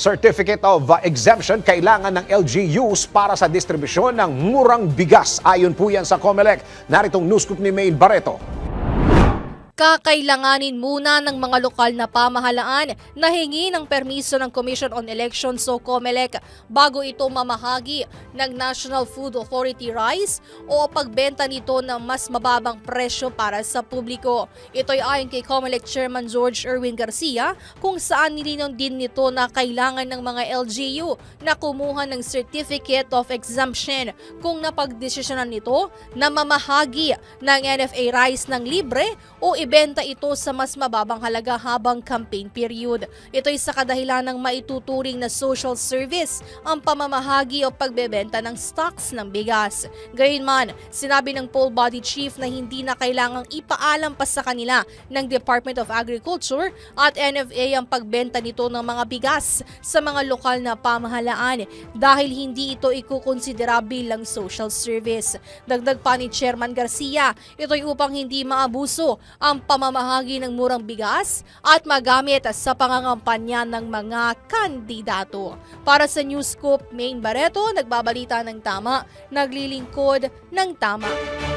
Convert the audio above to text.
Certificate of Exemption kailangan ng LGUs para sa distribusyon ng murang bigas. Ayon po yan sa COMELEC. Naritong news scoop ni Maine Barreto. Kakailanganin muna ng mga lokal na pamahalaan na hingi ng permiso ng Commission on Elections o COMELEC bago ito mamahagi ng National Food Authority rice o pagbenta nito ng mas mababang presyo para sa publiko. Ito'y ayon kay COMELEC Chairman George Erwin Garcia kung saan nilinaw din nito na kailangan ng mga LGU na kumuha ng Certificate of Exemption kung napagdesisyonan nito na mamahagi ng NFA rice ng libre o ibenta ito sa mas mababang halaga habang campaign period. Ito'y sa kadahilan ng maituturing na social service ang pamamahagi o pagbebenta ng stocks ng bigas. Gayunman, sinabi ng poll body chief na hindi na kailangang ipaalam pa sa kanila ng Department of Agriculture at NFA ang pagbenta nito ng mga bigas sa mga lokal na pamahalaan dahil hindi ito ikukonsidera bilang social service. Dagdag pa ni Chairman Garcia, ito'y upang hindi maabuso ang pamamahagi ng murang bigas at magamit sa pangangampanya ng mga kandidato. Para sa News Scoop, Main Barreto, nagbabalita ng tama, naglilingkod ng tama.